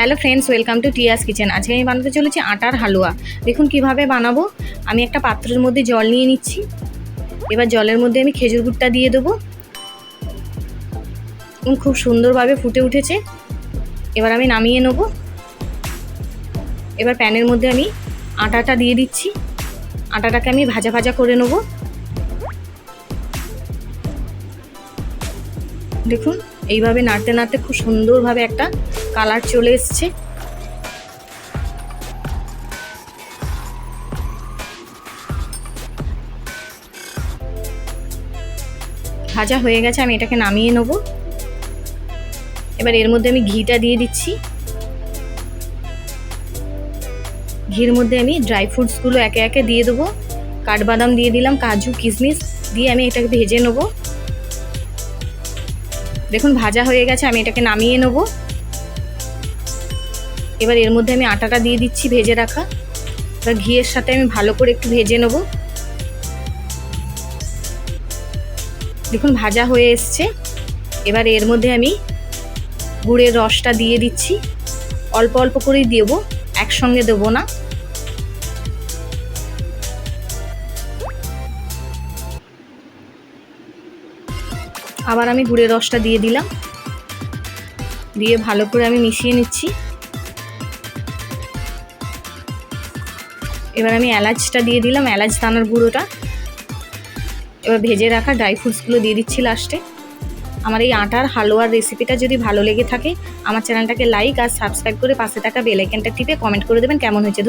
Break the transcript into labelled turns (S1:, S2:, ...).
S1: Hello friends, welcome to Tia's kitchen. আজকে আমি বানাতে চলেছি আটার হালুয়া। দেখুন কীভাবে বানাবো। আমি একটা পাত্রের মধ্যে জল নিয়ে নিচ্ছি। এবার জলের মধ্যে আমি খেজুর গুড়টা দিয়ে দেবো। খুব সুন্দরভাবে ফুটে উঠেছে। এবার আমি নামিয়ে নেব। এবার প্যানের মধ্যে আমি আটাটা দিয়ে দিচ্ছি। আটাটাকে আমি ভাজা ভাজা করে নেব। দেখুন এইভাবে নাড়তে নাড়তে খুব সুন্দরভাবে একটা কালার চলে এসছে। ভাজা হয়ে গেছে, আমি এটাকে নামিয়ে নেব। এবার এর মধ্যে আমি ঘিটা দিয়ে দিচ্ছি। ঘির মধ্যে আমি ড্রাই ফ্রুটসগুলো একে একে দিয়ে দেবো। কাঠবাদাম দিয়ে দিলাম, কাজু, কিশমিশ দিয়ে আমি এটাকে ভেজে নেব। দেখুন, ভাজা হয়ে গেছে, আমি এটাকে নামিয়ে নেব। এবার এর মধ্যে আমি আটাটা দিয়ে দিচ্ছি ভেজে রাখা। এবার ঘিয়ের সাথে আমি ভালো করে একটু ভেজে নেব। দেখুন, ভাজা হয়ে এসছে। এবার এর মধ্যে আমি গুড়ের রসটা দিয়ে দিচ্ছি। অল্প অল্প করেই দেবো, একসঙ্গে দেবো না। আবার আমি গুড়ের রসটা দিয়ে দিলাম। দিয়ে ভালো করে আমি মিশিয়ে নিচ্ছি। এবার আমি এলাচটা দিয়ে দিলাম, এলাচ দানার গুঁড়োটা। এবার ভেজে রাখা ড্রাই ফ্রুটসগুলো দিয়ে দিচ্ছি লাস্টে। আমার এই আটার হালুয়ার রেসিপিটা যদি ভালো লেগে থাকে, আমার চ্যানেলটাকে লাইক আর সাবস্ক্রাইব করে পাশে থাকা বেলাইকেনটা টিপে কমেন্ট করে দেবেন কেমন হয়েছে।